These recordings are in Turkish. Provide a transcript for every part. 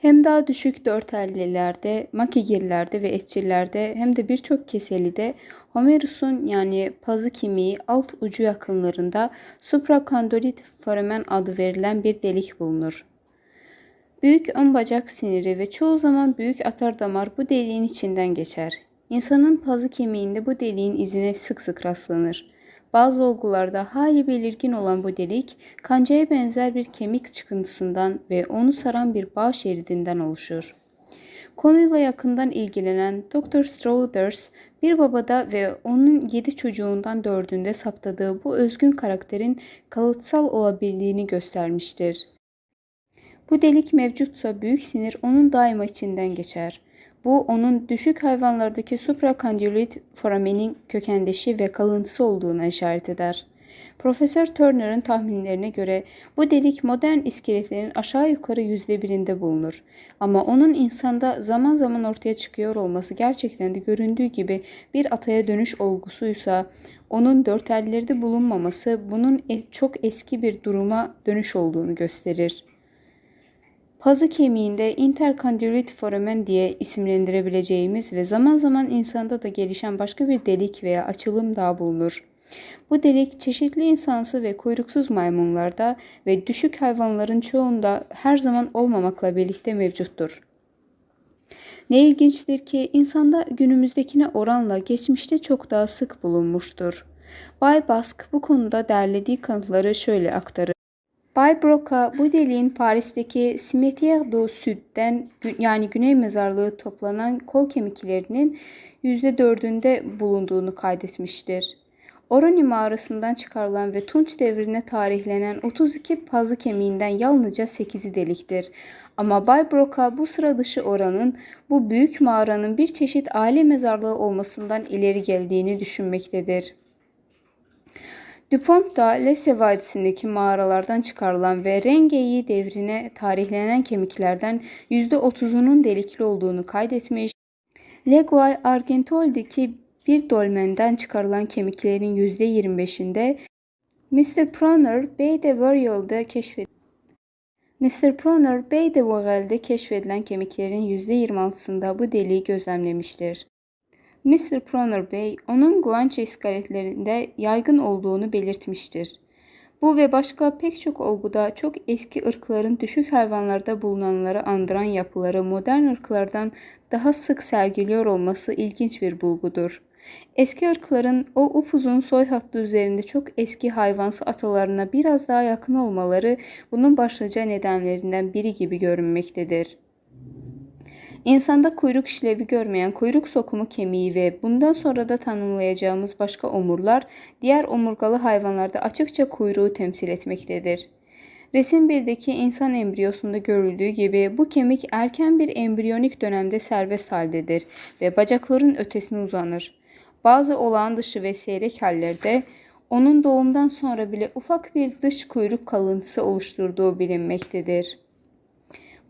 Hem daha düşük dörtellilerde, makigillerde ve etçillerde hem de birçok keselide Homerus'un yani pazı kemiği alt ucu yakınlarında suprakondylit foramen adı verilen bir delik bulunur. Büyük ön bacak siniri ve çoğu zaman büyük atar damar bu deliğin içinden geçer. İnsanın pazı kemiğinde bu deliğin izine sık sık rastlanır. Bazı olgularda hali belirgin olan bu delik, kancaya benzer bir kemik çıkıntısından ve onu saran bir bağ şeridinden oluşur. Konuyla yakından ilgilenen Dr. Strouders, bir babada ve onun yedi çocuğundan dördünde saptadığı bu özgün karakterin kalıtsal olabildiğini göstermiştir. Bu delik mevcutsa büyük sinir onun daima içinden geçer. Bu onun düşük hayvanlardaki suprakondylit foramenin kökendeşi ve kalıntısı olduğuna işaret eder. Profesör Turner'ın tahminlerine göre bu delik modern iskeletlerin aşağı yukarı yüzde birinde bulunur. Ama onun insanda zaman zaman ortaya çıkıyor olması gerçekten de göründüğü gibi bir ataya dönüş olgusuysa onun dörtellerde bulunmaması bunun e- çok eski bir duruma dönüş olduğunu gösterir. Pazı kemiğinde interkondylit foramen diye isimlendirebileceğimiz ve zaman zaman insanda da gelişen başka bir delik veya açılım daha bulunur. Bu delik çeşitli insansı ve kuyruksuz maymunlarda ve düşük hayvanların çoğunda her zaman olmamakla birlikte mevcuttur. Ne ilginçtir ki insanda günümüzdekine oranla geçmişte çok daha sık bulunmuştur. Bay Bask bu konuda derlediği kanıtları şöyle aktarır. Bay Broca bu deliğin Paris'teki Cimetière du Sud'den yani Güney Mezarlığı toplanan kol kemiklerinin %4'ünde bulunduğunu kaydetmiştir. Oroni mağarasından çıkarılan ve Tunç devrine tarihlenen 32 pazı kemiğinden yalnızca 8'i deliktir. Ama Bay Broca bu sıra dışı oranın bu büyük mağaranın bir çeşit aile mezarlığı olmasından ileri geldiğini düşünmektedir. Dupont da Lesse Vadisi'ndeki mağaralardan çıkarılan ve Rengeyi devrine tarihlenen kemiklerden %30'unun delikli olduğunu kaydetmiş. Leguay Argentol'deki bir dolmenden çıkarılan kemiklerin %25'inde Mr. Proner Bay de Variol'da keşfedildi. Mr. Proner Bay de Variol'de keşfedilen kemiklerin %26'sında bu deliği gözlemlemiştir. Mr. Proner Bey, onun Guanche iskeletlerinde yaygın olduğunu belirtmiştir. Bu ve başka pek çok olguda çok eski ırkların düşük hayvanlarda bulunanları andıran yapıları modern ırklardan daha sık sergiliyor olması ilginç bir bulgudur. Eski ırkların o upuzun soy hattı üzerinde çok eski hayvansı atalarına biraz daha yakın olmaları bunun başlıca nedenlerinden biri gibi görünmektedir. İnsanda kuyruk işlevi görmeyen kuyruk sokumu kemiği ve bundan sonra da tanımlayacağımız başka omurlar diğer omurgalı hayvanlarda açıkça kuyruğu temsil etmektedir. Resim 1'deki insan embriyosunda görüldüğü gibi bu kemik erken bir embriyonik dönemde serbest haldedir ve bacakların ötesine uzanır. Bazı olağan dışı ve seyrek hallerde onun doğumdan sonra bile ufak bir dış kuyruk kalıntısı oluşturduğu bilinmektedir.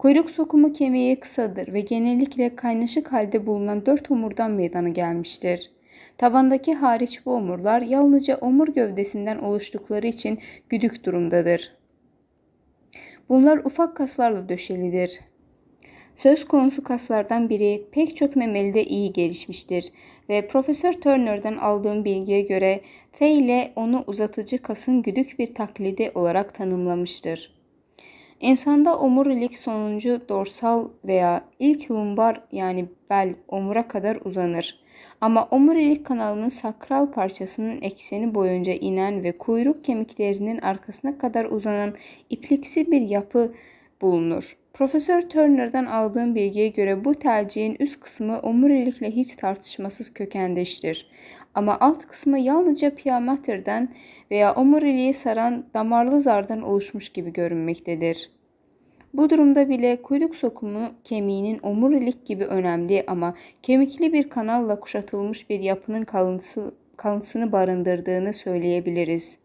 Kuyruk sokumu kemiği kısadır ve genellikle kaynaşık halde bulunan dört omurdan meydana gelmiştir. Tabandaki hariç bu omurlar yalnızca omur gövdesinden oluştukları için güdük durumdadır. Bunlar ufak kaslarla döşelidir. Söz konusu kaslardan biri pek çok memelide iyi gelişmiştir ve Profesör Turner'dan aldığım bilgiye göre T ile onu uzatıcı kasın güdük bir taklidi olarak tanımlamıştır. İnsanda omurilik sonuncu dorsal veya ilk lumbar yani bel omura kadar uzanır. Ama omurilik kanalının sakral parçasının ekseni boyunca inen ve kuyruk kemiklerinin arkasına kadar uzanan ipliksi bir yapı bulunur. Profesör Turner'dan aldığım bilgiye göre bu tercihin üst kısmı omurilikle hiç tartışmasız kökendeştir. Ama alt kısmı yalnızca pia mater'den veya omuriliği saran damarlı zardan oluşmuş gibi görünmektedir. Bu durumda bile kuyruk sokumu kemiğinin omurilik gibi önemli ama kemikli bir kanalla kuşatılmış bir yapının kalıntısı, kalıntısını barındırdığını söyleyebiliriz.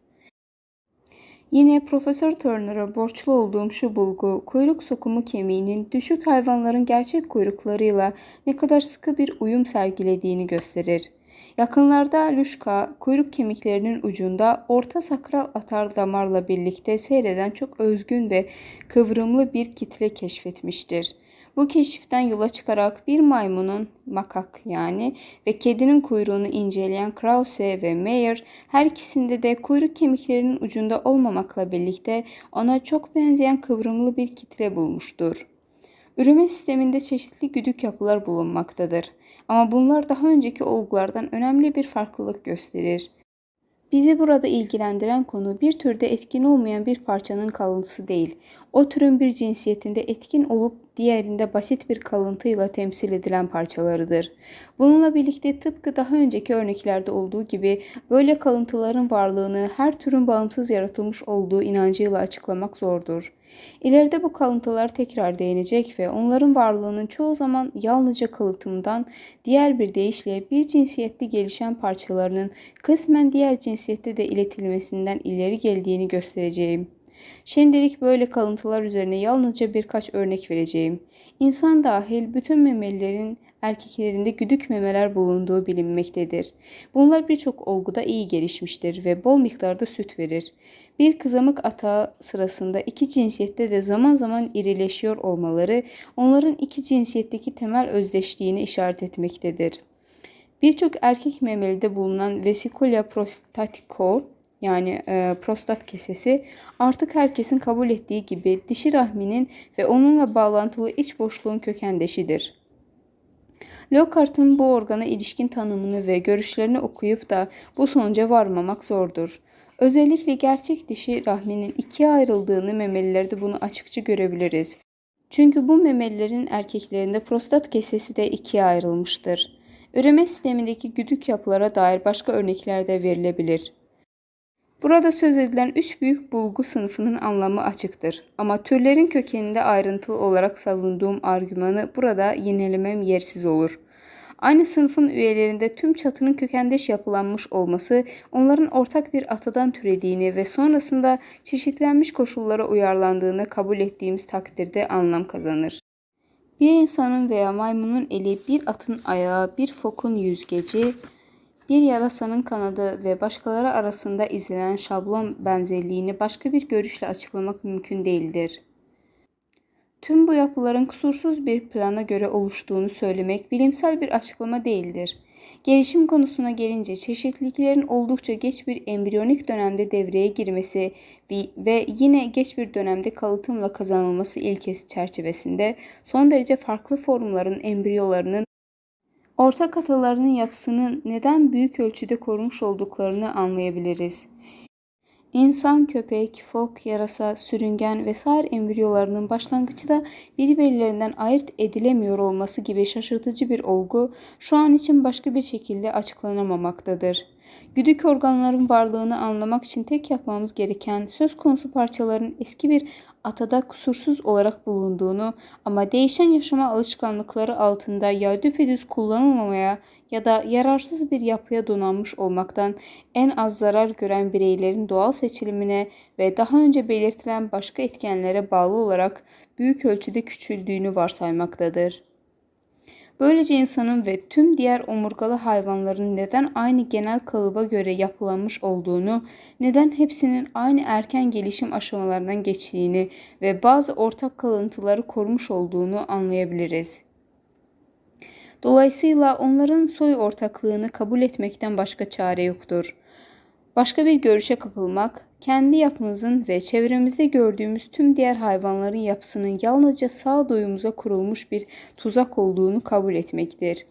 Yine Profesör Turner'a borçlu olduğum şu bulgu, kuyruk sokumu kemiğinin düşük hayvanların gerçek kuyruklarıyla ne kadar sıkı bir uyum sergilediğini gösterir. Yakınlarda Luşka kuyruk kemiklerinin ucunda orta sakral atar damarla birlikte seyreden çok özgün ve kıvrımlı bir kitle keşfetmiştir. Bu keşiften yola çıkarak bir maymunun makak yani ve kedinin kuyruğunu inceleyen Krause ve Meyer her ikisinde de kuyruk kemiklerinin ucunda olmamakla birlikte ona çok benzeyen kıvrımlı bir kitle bulmuştur. Üreme sisteminde çeşitli güdük yapılar bulunmaktadır. Ama bunlar daha önceki olgulardan önemli bir farklılık gösterir. Bizi burada ilgilendiren konu bir türde etkin olmayan bir parçanın kalıntısı değil. O türün bir cinsiyetinde etkin olup diğerinde basit bir kalıntıyla temsil edilen parçalarıdır. Bununla birlikte tıpkı daha önceki örneklerde olduğu gibi böyle kalıntıların varlığını her türün bağımsız yaratılmış olduğu inancıyla açıklamak zordur. İleride bu kalıntılar tekrar değinecek ve onların varlığının çoğu zaman yalnızca kalıtımdan diğer bir deyişle bir cinsiyette gelişen parçalarının kısmen diğer cinsiyette de iletilmesinden ileri geldiğini göstereceğim. Şimdilik böyle kalıntılar üzerine yalnızca birkaç örnek vereceğim. İnsan dahil bütün memelilerin erkeklerinde güdük memeler bulunduğu bilinmektedir. Bunlar birçok olguda iyi gelişmiştir ve bol miktarda süt verir. Bir kızamık atağı sırasında iki cinsiyette de zaman zaman irileşiyor olmaları onların iki cinsiyetteki temel özdeşliğini işaret etmektedir. Birçok erkek memelide bulunan vesicula prostatico yani e, prostat kesesi artık herkesin kabul ettiği gibi dişi rahminin ve onunla bağlantılı iç boşluğun kökendeşidir. Lockhart'ın bu organa ilişkin tanımını ve görüşlerini okuyup da bu sonuca varmamak zordur. Özellikle gerçek dişi rahminin ikiye ayrıldığını memelilerde bunu açıkça görebiliriz. Çünkü bu memelilerin erkeklerinde prostat kesesi de ikiye ayrılmıştır. Üreme sistemindeki güdük yapılara dair başka örnekler de verilebilir. Burada söz edilen üç büyük bulgu sınıfının anlamı açıktır. Ama türlerin kökeninde ayrıntılı olarak savunduğum argümanı burada yinelemem yersiz olur. Aynı sınıfın üyelerinde tüm çatının kökendeş yapılanmış olması, onların ortak bir atadan türediğini ve sonrasında çeşitlenmiş koşullara uyarlandığını kabul ettiğimiz takdirde anlam kazanır. Bir insanın veya maymunun eli, bir atın ayağı, bir fokun yüzgeci, bir yarasanın kanadı ve başkaları arasında izlenen şablon benzerliğini başka bir görüşle açıklamak mümkün değildir. Tüm bu yapıların kusursuz bir plana göre oluştuğunu söylemek bilimsel bir açıklama değildir. Gelişim konusuna gelince çeşitliliklerin oldukça geç bir embriyonik dönemde devreye girmesi ve yine geç bir dönemde kalıtımla kazanılması ilkesi çerçevesinde son derece farklı formların embriyolarının ortak atalarının yapısını neden büyük ölçüde korumuş olduklarını anlayabiliriz. İnsan, köpek, fok, yarasa, sürüngen vesaire embriyolarının başlangıçta birbirlerinden ayırt edilemiyor olması gibi şaşırtıcı bir olgu şu an için başka bir şekilde açıklanamamaktadır. Güdük organların varlığını anlamak için tek yapmamız gereken söz konusu parçaların eski bir atada kusursuz olarak bulunduğunu ama değişen yaşama alışkanlıkları altında ya düpedüz kullanılmamaya ya da yararsız bir yapıya donanmış olmaktan en az zarar gören bireylerin doğal seçilimine ve daha önce belirtilen başka etkenlere bağlı olarak büyük ölçüde küçüldüğünü varsaymaktadır. Böylece insanın ve tüm diğer omurgalı hayvanların neden aynı genel kalıba göre yapılanmış olduğunu, neden hepsinin aynı erken gelişim aşamalarından geçtiğini ve bazı ortak kalıntıları korumuş olduğunu anlayabiliriz. Dolayısıyla onların soy ortaklığını kabul etmekten başka çare yoktur. Başka bir görüşe kapılmak, kendi yapımızın ve çevremizde gördüğümüz tüm diğer hayvanların yapısının yalnızca sağduyumuza kurulmuş bir tuzak olduğunu kabul etmektir.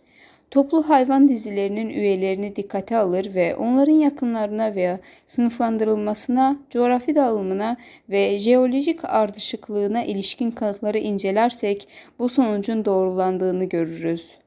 Toplu hayvan dizilerinin üyelerini dikkate alır ve onların yakınlarına veya sınıflandırılmasına, coğrafi dağılımına ve jeolojik ardışıklığına ilişkin kanıtları incelersek bu sonucun doğrulandığını görürüz.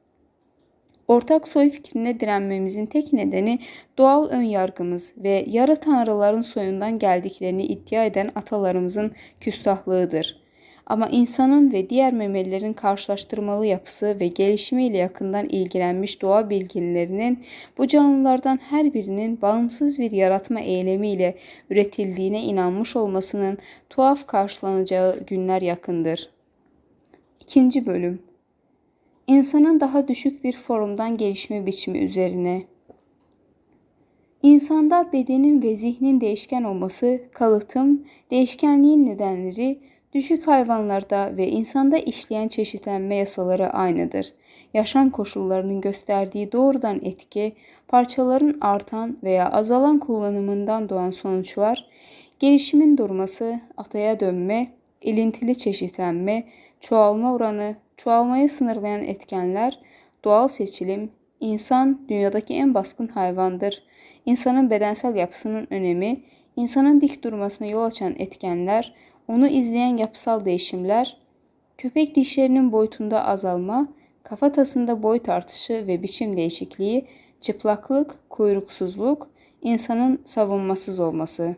Ortak soy fikrine direnmemizin tek nedeni doğal ön yargımız ve yarı tanrıların soyundan geldiklerini iddia eden atalarımızın küstahlığıdır. Ama insanın ve diğer memelilerin karşılaştırmalı yapısı ve gelişimiyle yakından ilgilenmiş doğa bilginlerinin bu canlılardan her birinin bağımsız bir yaratma eylemiyle üretildiğine inanmış olmasının tuhaf karşılanacağı günler yakındır. İkinci bölüm İnsanın daha düşük bir formdan gelişme biçimi üzerine İnsanda bedenin ve zihnin değişken olması, kalıtım, değişkenliğin nedenleri, düşük hayvanlarda ve insanda işleyen çeşitlenme yasaları aynıdır. Yaşam koşullarının gösterdiği doğrudan etki, parçaların artan veya azalan kullanımından doğan sonuçlar, gelişimin durması, ataya dönme, ilintili çeşitlenme, çoğalma oranı, çoğalmayı sınırlayan etkenler, doğal seçilim, insan dünyadaki en baskın hayvandır. İnsanın bedensel yapısının önemi, insanın dik durmasına yol açan etkenler, onu izleyen yapısal değişimler, köpek dişlerinin boyutunda azalma, kafatasında boyut artışı ve biçim değişikliği, çıplaklık, kuyruksuzluk, insanın savunmasız olması.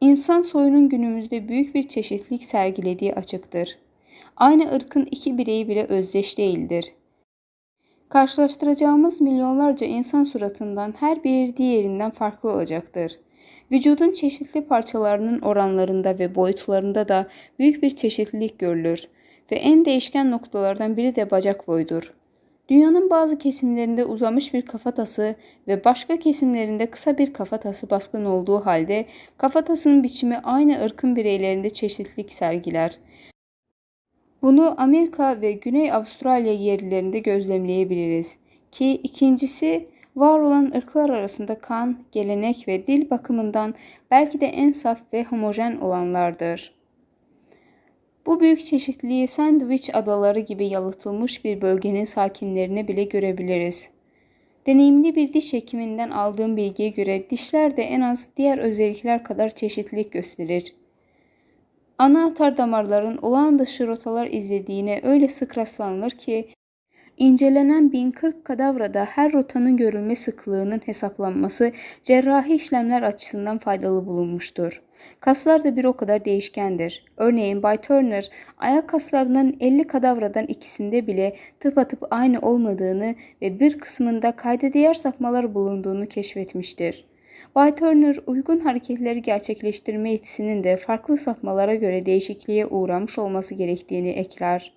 İnsan soyunun günümüzde büyük bir çeşitlilik sergilediği açıktır. Aynı ırkın iki bireyi bile özdeş değildir. Karşılaştıracağımız milyonlarca insan suratından her biri diğerinden farklı olacaktır. Vücudun çeşitli parçalarının oranlarında ve boyutlarında da büyük bir çeşitlilik görülür ve en değişken noktalardan biri de bacak boyudur. Dünyanın bazı kesimlerinde uzamış bir kafatası ve başka kesimlerinde kısa bir kafatası baskın olduğu halde kafatasının biçimi aynı ırkın bireylerinde çeşitlilik sergiler. Bunu Amerika ve Güney Avustralya yerlilerinde gözlemleyebiliriz ki ikincisi var olan ırklar arasında kan, gelenek ve dil bakımından belki de en saf ve homojen olanlardır. Bu büyük çeşitliliği Sandwich adaları gibi yalıtılmış bir bölgenin sakinlerine bile görebiliriz. Deneyimli bir diş hekiminden aldığım bilgiye göre dişler de en az diğer özellikler kadar çeşitlilik gösterir. Ana atar damarların olağan dışı rotalar izlediğine öyle sık rastlanılır ki İncelenen 1040 kadavrada her rotanın görülme sıklığının hesaplanması cerrahi işlemler açısından faydalı bulunmuştur. Kaslar da bir o kadar değişkendir. Örneğin Bay Turner ayak kaslarının 50 kadavradan ikisinde bile tıpatıp aynı olmadığını ve bir kısmında kayda değer sapmalar bulunduğunu keşfetmiştir. Bay Turner uygun hareketleri gerçekleştirme yetisinin de farklı sapmalara göre değişikliğe uğramış olması gerektiğini ekler.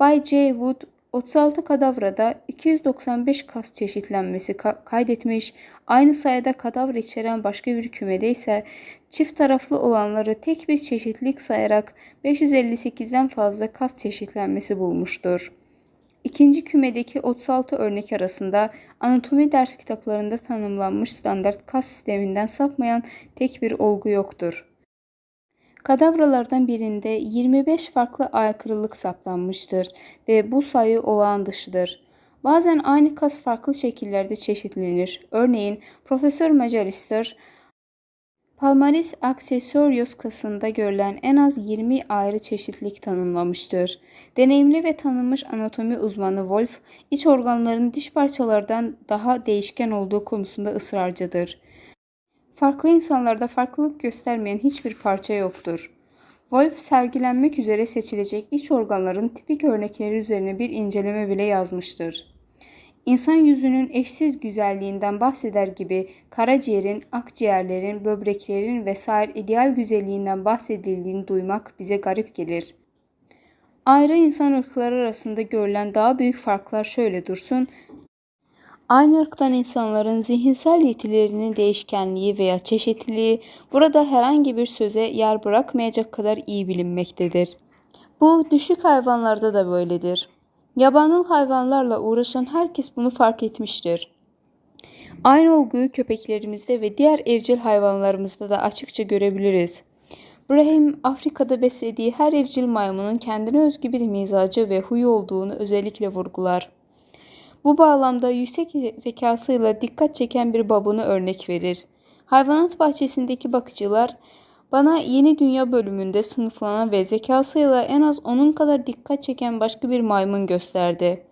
Bay J. Wood 36 kadavrada 295 kas çeşitlenmesi kaydetmiş, aynı sayıda kadavra içeren başka bir kümede ise çift taraflı olanları tek bir çeşitlilik sayarak 558'den fazla kas çeşitlenmesi bulmuştur. İkinci kümedeki 36 örnek arasında anatomi ders kitaplarında tanımlanmış standart kas sisteminden sapmayan tek bir olgu yoktur. Kadavralardan birinde 25 farklı aykırılık saptanmıştır ve bu sayı olağan dışıdır. Bazen aynı kas farklı şekillerde çeşitlenir. Örneğin Profesör Majalister, Palmaris accessorius kasında görülen en az 20 ayrı çeşitlilik tanımlamıştır. Deneyimli ve tanınmış anatomi uzmanı Wolf, iç organların diş parçalardan daha değişken olduğu konusunda ısrarcıdır. Farklı insanlarda farklılık göstermeyen hiçbir parça yoktur. Wolf sergilenmek üzere seçilecek iç organların tipik örnekleri üzerine bir inceleme bile yazmıştır. İnsan yüzünün eşsiz güzelliğinden bahseder gibi karaciğerin, akciğerlerin, böbreklerin vesaire ideal güzelliğinden bahsedildiğini duymak bize garip gelir. Ayrı insan ırkları arasında görülen daha büyük farklar şöyle dursun, Aynı ırktan insanların zihinsel yetilerinin değişkenliği veya çeşitliliği burada herhangi bir söze yer bırakmayacak kadar iyi bilinmektedir. Bu düşük hayvanlarda da böyledir. Yabanıl hayvanlarla uğraşan herkes bunu fark etmiştir. Aynı olguyu köpeklerimizde ve diğer evcil hayvanlarımızda da açıkça görebiliriz. Brahim, Afrika'da beslediği her evcil maymunun kendine özgü bir mizacı ve huyu olduğunu özellikle vurgular. Bu bağlamda yüksek zekasıyla dikkat çeken bir babunu örnek verir. Hayvanat bahçesindeki bakıcılar bana Yeni Dünya bölümünde sınıflanan ve zekasıyla en az onun kadar dikkat çeken başka bir maymun gösterdi.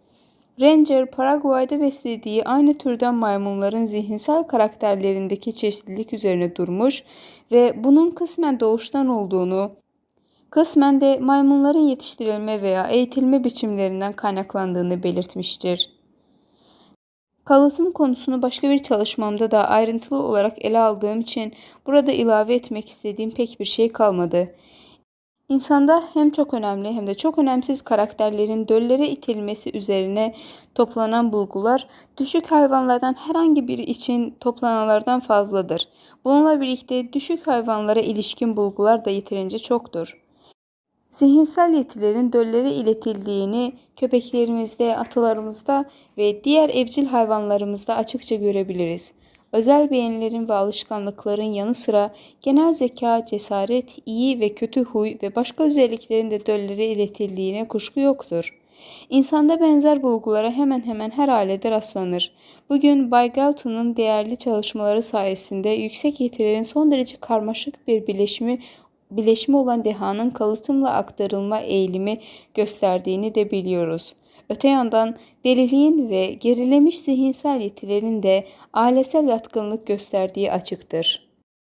Ranger, Paraguay'da beslediği aynı türden maymunların zihinsel karakterlerindeki çeşitlilik üzerine durmuş ve bunun kısmen doğuştan olduğunu, kısmen de maymunların yetiştirilme veya eğitilme biçimlerinden kaynaklandığını belirtmiştir. Kalıtım konusunu başka bir çalışmamda da ayrıntılı olarak ele aldığım için burada ilave etmek istediğim pek bir şey kalmadı. İnsanda hem çok önemli hem de çok önemsiz karakterlerin döllere itilmesi üzerine toplanan bulgular düşük hayvanlardan herhangi biri için toplananlardan fazladır. Bununla birlikte düşük hayvanlara ilişkin bulgular da yeterince çoktur. Zihinsel yetilerin döllere iletildiğini köpeklerimizde, atalarımızda ve diğer evcil hayvanlarımızda açıkça görebiliriz. Özel beğenilerin ve alışkanlıkların yanı sıra genel zeka, cesaret, iyi ve kötü huy ve başka özelliklerin de döllere iletildiğine kuşku yoktur. İnsanda benzer bulgulara hemen hemen her ailede rastlanır. Bugün Bay Galton'un değerli çalışmaları sayesinde yüksek yetilerin son derece karmaşık bir birleşimi bileşimi olan dehanın kalıtımla aktarılma eğilimi gösterdiğini de biliyoruz. Öte yandan deliliğin ve gerilemiş zihinsel yetilerin de ailesel yatkınlık gösterdiği açıktır.